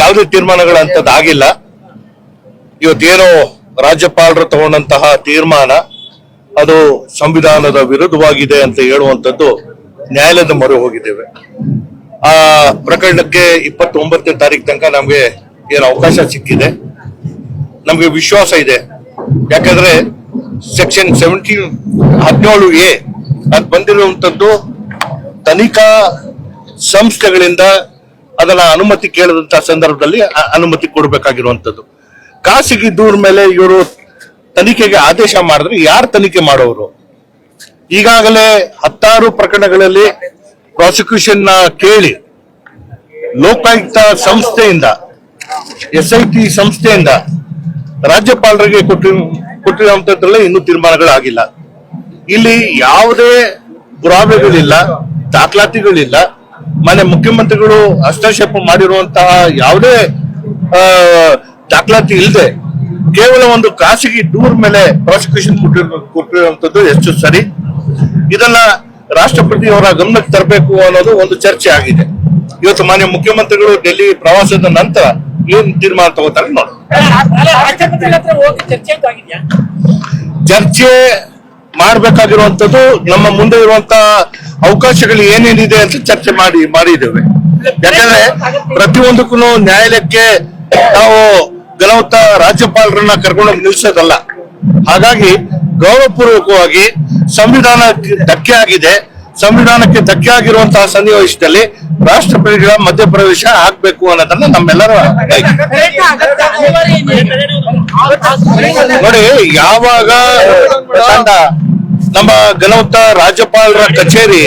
ಯಾವುದೇ ತೀರ್ಮಾನಗಳಂತದ್ದು ಆಗಿಲ್ಲ ಇವತ್ತೇನೋ ರಾಜ್ಯಪಾಲರು ತಗೊಂಡಂತಹ ತೀರ್ಮಾನ, ಅದು ಸಂವಿಧಾನದ ವಿರುದ್ಧವಾಗಿದೆ ಅಂತ ಹೇಳುವಂತದ್ದು ನ್ಯಾಯಾಲಯದ ಮೊರೆ ಹೋಗಿದ್ದೇವೆ. ಆ ಪ್ರಕರಣಕ್ಕೆ ಇಪ್ಪತ್ತೊಂಬತ್ತನೇ ತಾರೀಕು ತನಕ ನಮಗೆ ಏನು ಅವಕಾಶ ಸಿಕ್ಕಿದೆ. ನಮಗೆ ವಿಶ್ವಾಸ ಇದೆ. ಯಾಕಂದ್ರೆ ಸೆಕ್ಷನ್ ಸೆವೆಂಟೀನ್ ಹದಿನೇಳು ಎ, ಅದು ಬಂದಿರುವಂತದ್ದು ತನಿಖಾ ಸಂಸ್ಥೆಗಳಿಂದ ಅದನ್ನ ಅನುಮತಿ ಕೇಳದಂತ ಸಂದರ್ಭದಲ್ಲಿ ಅನುಮತಿ ಕೊಡಬೇಕಾಗಿರುವಂತದ್ದು. ಖಾಸಗಿ ದೂರ ಮೇಲೆ ಇವರು ತನಿಖೆಗೆ ಆದೇಶ ಮಾಡಿದ್ರೆ ಯಾರು ತನಿಖೆ ಮಾಡೋರು? ಈಗಾಗಲೇ ಹತ್ತಾರು ಪ್ರಕರಣಗಳಲ್ಲಿ ಪ್ರಾಸಿಕ್ಯೂಷನ್ ಕೇಳಿ ಲೋಕಾಯುಕ್ತ ಸಂಸ್ಥೆಯಿಂದ, ಎಸ್ ಐ ಟಿ ಸಂಸ್ಥೆಯಿಂದ ರಾಜ್ಯಪಾಲರಿಗೆ ಕೊಟ್ಟಿ ಕೊಟ್ಟಿರುವಂತದ್ರಲ್ಲೇ ಇನ್ನೂ ತೀರ್ಮಾನಗಳಾಗಿಲ್ಲ. ಇಲ್ಲಿ ಯಾವುದೇ ಪುರಾವೆಗಳಿಲ್ಲ, ದಾಖಲಾತಿಗಳಿಲ್ಲ. ಮನೆ ಮುಖ್ಯಮಂತ್ರಿಗಳು ಹಸ್ತಕ್ಷೇಪ ಮಾಡಿರುವಂತಹ ಯಾವುದೇ ದಾಖಲಾತಿ ಇಲ್ಲದೆ ಕೇವಲ ಒಂದು ಖಾಸಗಿ ದೂರ್ ಮೇಲೆ ಪ್ರಾಸಿಕ್ಯೂಷನ್ ಕೊಟ್ಟಿರೋ ಕೊಟ್ಟಿರುವಂತದ್ದು ಎಷ್ಟು ಸರಿ? ಇದನ್ನ ರಾಷ್ಟ್ರಪತಿಯವರ ಗಮನಕ್ಕೆ ತರಬೇಕು ಅನ್ನೋದು ಒಂದು ಚರ್ಚೆ ಆಗಿದೆ. ಇವತ್ತು ಮಾನ್ಯ ಮುಖ್ಯಮಂತ್ರಿಗಳು ಡೆಲ್ಲಿ ಪ್ರವಾಸದ ನಂತರ ಏನ್ ತೀರ್ಮಾನ ತಗೋತಾರೆ ನೋಡಿ. ಚರ್ಚೆ ಮಾಡಬೇಕಾಗಿರುವಂತದ್ದು ನಮ್ಮ ಮುಂದೆ ಇರುವಂತ ಅವಕಾಶಗಳು ಏನೇನಿದೆ ಅಂತ ಚರ್ಚೆ ಮಾಡಿ ಮಾಡಿದ್ದೇವೆ. ಯಾಕಂದ್ರೆ ಪ್ರತಿಯೊಂದಕ್ಕೂ ನ್ಯಾಯಾಲಯಕ್ಕೆ ನಾವು ಗಲವತ್ತ ರಾಜ್ಯಪಾಲರನ್ನ ಕರ್ಕೊಂಡೋಗಿ ನಿಲ್ಸೋದಲ್ಲ ಹಾಗಾಗಿ ಗೌರವಪೂರ್ವಕವಾಗಿ ಸಂವಿಧಾನ ಧಕ್ಕೆ ಆಗಿದೆ. ಸಂವಿಧಾನಕ್ಕೆ ಧಕ್ಕೆ ಆಗಿರುವಂತಹ ಸನ್ನಿವೇಶದಲ್ಲಿ ರಾಷ್ಟ್ರಪತಿಗಳ ಮಧ್ಯಪ್ರವೇಶ ಆಗ್ಬೇಕು ಅನ್ನೋದನ್ನ ನಮ್ಮೆಲ್ಲರ ನೋಡಿ ಯಾವಾಗ ನಮ್ಮ ಘನವಂತ ರಾಜ್ಯಪಾಲರ ಕಚೇರಿ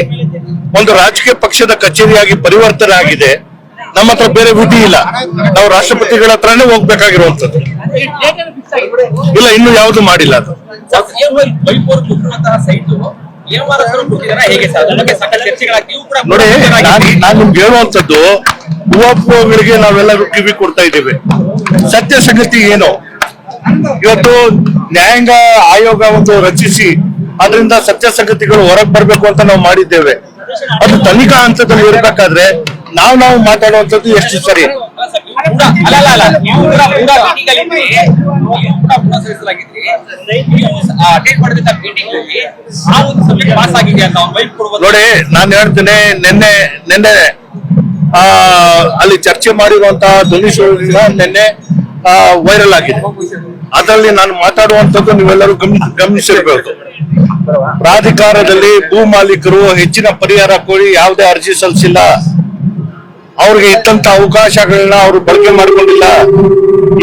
ಒಂದು ರಾಜಕೀಯ ಪಕ್ಷದ ಕಚೇರಿಯಾಗಿ ಪರಿವರ್ತನೆ ಆಗಿದೆ. ನಮ್ಮ ಹತ್ರ ಬೇರೆ ವಿಧಿ ಇಲ್ಲ. ನಾವು ರಾಷ್ಟ್ರಪತಿಗಳ ಹತ್ರನೇ ಹೋಗ್ಬೇಕಾಗಿರುವಂತದ್ದು ಇಲ್ಲ, ಇನ್ನು ಯಾವುದು ಮಾಡಿಲ್ಲ ಅದು. ನೋಡಿ, ನಾನು ನಿಮ್ಗೆ ಹೇಳುವಂತದ್ದು ಯುವಕಗಳಿಗೆ ನಾವೆಲ್ಲರೂ ಕಿವಿ ಕೊಡ್ತಾ ಇದ್ದೇವೆ. ಸತ್ಯ ಸಂಗತಿ ಏನು? ಇವತ್ತು ನ್ಯಾಯಾಂಗ ಆಯೋಗ ಒಂದು ರಚಿಸಿ ಅದರಿಂದ ಸತ್ಯ ಸಂಗತಿಗಳು ಹೊರಗೆ ಬರ್ಬೇಕು ಅಂತ ನಾವು ಮಾಡಿದ್ದೇವೆ. ಅದು ತನಿಖಾ ಹಂತದಲ್ಲಿ ಇರಬೇಕಾದ್ರೆ ನಾವು ನಾವು ಮಾತಾಡುವಂತದ್ದು ಎಷ್ಟು ಸರಿ? ನೋಡಿ, ನಾನು ಹೇಳ್ತೇನೆ, ನಿನ್ನೆ ನಿನ್ನೆ, ಆ, ಅಲ್ಲಿ ಚರ್ಚೆ ಮಾಡಿರುವಂತಹ ಧ್ವನಿ ನಿನ್ನೆ ವೈರಲ್ ಆಗಿದೆ. ಅದರಲ್ಲಿ ನಾನು ಮಾತಾಡುವಂತದ್ದು ನೀವೆಲ್ಲರೂ ಗಮನ, ಗಮನಿಸಿರ್ಬೇಕು. ಪ್ರಾಧಿಕಾರದಲ್ಲಿ ಭೂ ಮಾಲೀಕರು ಹೆಚ್ಚಿನ ಪರಿಹಾರ ಕೋರಿ ಯಾವುದೇ ಅರ್ಜಿ ಸಲ್ಲಿಸಿಲ್ಲ. ಅವ್ರಿಗೆ ಇದ್ದಂತ ಅವಕಾಶಗಳನ್ನ ಅವರು ಬಳಕೆ ಮಾಡಿಕೊಂಡಿಲ್ಲ.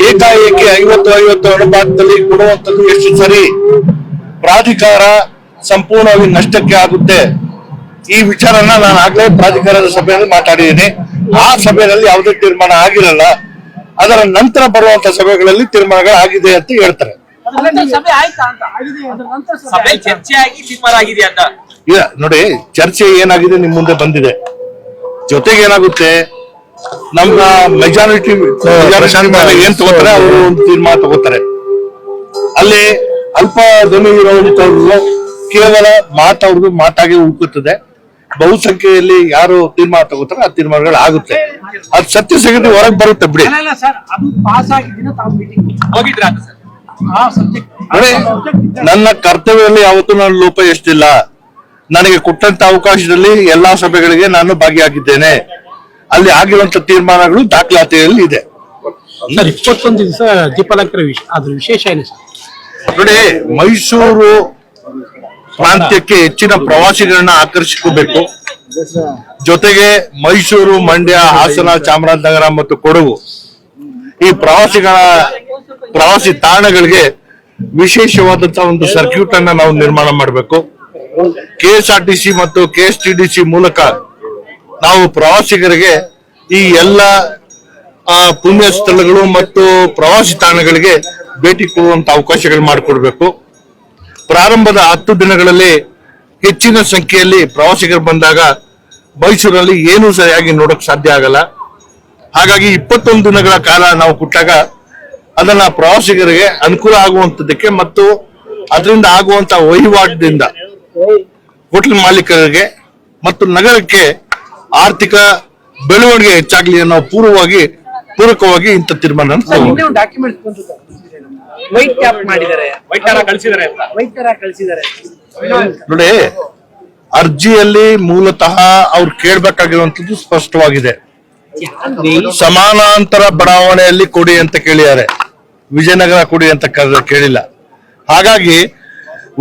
ಏಕಾಏಕಿ ಐವತ್ತು ಐವತ್ತು ಅನುಪಾತದಲ್ಲಿ ಕೊಡುವಂತದ್ದು ಎಷ್ಟು ಸರಿ? ಪ್ರಾಧಿಕಾರ ಸಂಪೂರ್ಣವಾಗಿ ನಷ್ಟಕ್ಕೆ ಆಗುತ್ತೆ. ಈ ವಿಚಾರನ ನಾನು ಆಗ್ಲೇ ಪ್ರಾಧಿಕಾರದ ಸಭೆಯಲ್ಲಿ ಮಾತಾಡಿದ್ದೀನಿ. ಆ ಸಭೆಯಲ್ಲಿ ಯಾವುದೇ ತೀರ್ಮಾನ ಆಗಿರಲ್ಲ. ಅದರ ನಂತರ ಬರುವಂತ ಸಭೆಗಳಲ್ಲಿ ತೀರ್ಮಾನಗಳಾಗಿದೆ ಅಂತ ಹೇಳ್ತಾರೆ. ಸಭೆ ಆಯ್ತಾ ಅಂತ? ಸಭೆ? ಚರ್ಚೆ ಆಗಿ ತೀರ್ಮಾನ ಆಗಿದೆ ಅಂತ. ಇಲ್ಲ ನೋಡಿ ಚರ್ಚೆ ಏನಾಗಿದೆ ನಿಮ್ ಮುಂದೆ ಬಂದಿದೆ. ಜೊತೆಗೆ ಏನಾಗುತ್ತೆ? ನಮ್ಮ ಮೆಜಾರಿಟಿ ಏನ್ ತಗೋತಾರೆ ಅವರು ಒಂದು ತೀರ್ಮಾನ ತಗೋತಾರೆ. ಅಲ್ಲಿ ಅಲ್ಪ ಧ್ವನಿ ಕೇವಲ ಮಾತವ್ರದ್ದು ಮಾತಾಗಿ ಉಕ್ಕುತ್ತದೆ ಬಹುಸಂಖ್ಯೆಯಲ್ಲಿ ಯಾರು ತೀರ್ಮಾನ ತಗೋತಾರೆ ಆ ತೀರ್ಮಾನಗಳು ಆಗುತ್ತೆ. ಅದು ಸತ್ಯ ಸಂಗತಿ ಹೊರಗೆ ಬರುತ್ತೆ ಬಿಡಿ. ಪಾಸ್ ನನ್ನ ಕರ್ತವ್ಯದಲ್ಲಿ ಯಾವತ್ತೂ ನಾನು ಲೋಪ ಎಷ್ಟಿಲ್ಲ. ನನಗೆ ಕೊಟ್ಟಂತ ಅವಕಾಶದಲ್ಲಿ ಎಲ್ಲಾ ಸಭೆಗಳಿಗೆ ನಾನು ಭಾಗಿಯಾಗಿದ್ದೇನೆ. ಅಲ್ಲಿ ಆಗಿರುವಂತ ತೀರ್ಮಾನಗಳು ದಾಖಲಾತಿಯಲ್ಲಿ ಇದೆ. ಸರ್ ಇಪ್ಪತ್ತೊಂದು ದಿವಸ ದೀಪಾಲಂಕರ ಅದ್ರ ವಿಶೇಷ ಏನು ಸರ್? ನೋಡಿ ಮೈಸೂರು ಪ್ರಾಂತ್ಯಕ್ಕೆ ಹೆಚ್ಚಿನ ಪ್ರವಾಸಿಗರನ್ನ ಆಕರ್ಷಿಸಬೇಕು ಜೊತೆಗೆ ಮೈಸೂರು ಮಂಡ್ಯ ಹಾಸನ ಚಾಮರಾಜನಗರ ಮತ್ತು ಕೊಡಗು. ಈ ಪ್ರವಾಸಿಗರ ಪ್ರವಾಸಿ ತಾಣಗಳಿಗೆ ವಿಶೇಷವಾದಂತಹ ಒಂದು ಸರ್ಕ್ಯೂಟ್ ಅನ್ನ ನಾವು ನಿರ್ಮಾಣ ಮಾಡಬೇಕು. ಕೆ ಮತ್ತು ಕೆ ಎಸ್ ಮೂಲಕ ನಾವು ಪ್ರವಾಸಿಗರಿಗೆ ಈ ಎಲ್ಲ ಪುಣ್ಯ ಸ್ಥಳಗಳು ಮತ್ತು ಪ್ರವಾಸಿ ತಾಣಗಳಿಗೆ ಭೇಟಿ ಕೊಡುವಂತ ಅವಕಾಶಗಳು ಮಾಡಿಕೊಡ್ಬೇಕು. ಪ್ರಾರಂಭದ ಹತ್ತು ದಿನಗಳಲ್ಲಿ ಹೆಚ್ಚಿನ ಸಂಖ್ಯೆಯಲ್ಲಿ ಪ್ರವಾಸಿಗರು ಬಂದಾಗ ಮೈಸೂರಲ್ಲಿ ಏನೂ ಸರಿಯಾಗಿ ನೋಡಕ್ ಸಾಧ್ಯ ಆಗಲ್ಲ. ಹಾಗಾಗಿ ಇಪ್ಪತ್ತೊಂದು ದಿನಗಳ ಕಾಲ ನಾವು ಕೊಟ್ಟಾಗ ಅದನ್ನ ಪ್ರವಾಸಿಗರಿಗೆ ಅನುಕೂಲ ಆಗುವಂತದಕ್ಕೆ ಮತ್ತು ಅದರಿಂದ ಆಗುವಂತ ವಹಿವಾಟದಿಂದ ಹೋಟೆಲ್ ಮಾಲೀಕರಿಗೆ ಮತ್ತು ನಗರಕ್ಕೆ ಆರ್ಥಿಕ ಬೆಳವಣಿಗೆ ಹೆಚ್ಚಾಗ್ಲಿ ಅನ್ನೋ ಪೂರ್ವವಾಗಿ ಪೂರಕವಾಗಿ ಇಂಥ ತೀರ್ಮಾನ ನೋಡಿ ಅರ್ಜಿಯಲ್ಲಿ ಮೂಲತಃ ಅವ್ರು ಕೇಳ್ಬೇಕಾಗಿರುವಂತದ್ದು ಸ್ಪಷ್ಟವಾಗಿದೆ. ಸಮಾನಾಂತರ ಬಡಾವಣೆಯಲ್ಲಿ ಕೊಡಿ ಅಂತ ಕೇಳಿದ್ದಾರೆ. ವಿಜಯನಗರ ಕೊಡಿ ಅಂತ ಕೇಳಿಲ್ಲ. ಹಾಗಾಗಿ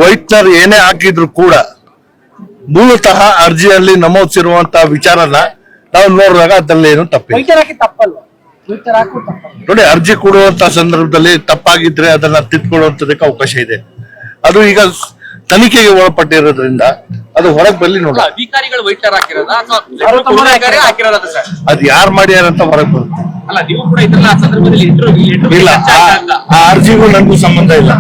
ವೈಟ್ನರ್ ಏನೇ ಹಾಕಿದ್ರು ಕೂಡ ಮೂಲತಃ ಅರ್ಜಿಯಲ್ಲಿ ನಮೂದಿಸಿರುವಂತಹ ವಿಚಾರನ ನಾವು ನೋಡಿದಾಗ ಅದರಲ್ಲಿ ಏನು ತಪ್ಪಿಲ್ಲ. ತರ ನೋಡಿ ಅರ್ಜಿ ಕೊಡುವಂತ ಸಂದರ್ಭದಲ್ಲಿ ತಪ್ಪಾಗಿದ್ರೆ ಅದನ್ನ ತಿದ್ಕೊಳ್ಳುವಂತದಕ್ಕೆ ಅವಕಾಶ ಇದೆ. ಅದು ಈಗ ತನಿಖೆಗೆ ಒಳಪಟ್ಟಿರೋದ್ರಿಂದ ಅದು ಹೊರಗೆ ಬರ್ಲಿ ನೋಡ. ಅಧಿಕಾರಿಗಳು ಹಾಕಿರೋದ ಅದ್ ಯಾರು ಮಾಡ್ಯಾರಂತ ಹೊರಗೆ ಬರುತ್ತೆ. ಅಲ್ಲ ನೀವು ಕೂಡ ಇದ್ರಲ್ಲ ಆ ಸಂದರ್ಭದಲ್ಲಿ ಇಂಟರ್ವ್ಯೂ ಇಲ್ಲ ಆ- ಆ ಅರ್ಜಿಗೂ ನನಗೂ ಸಂಬಂಧ ಇಲ್ಲ.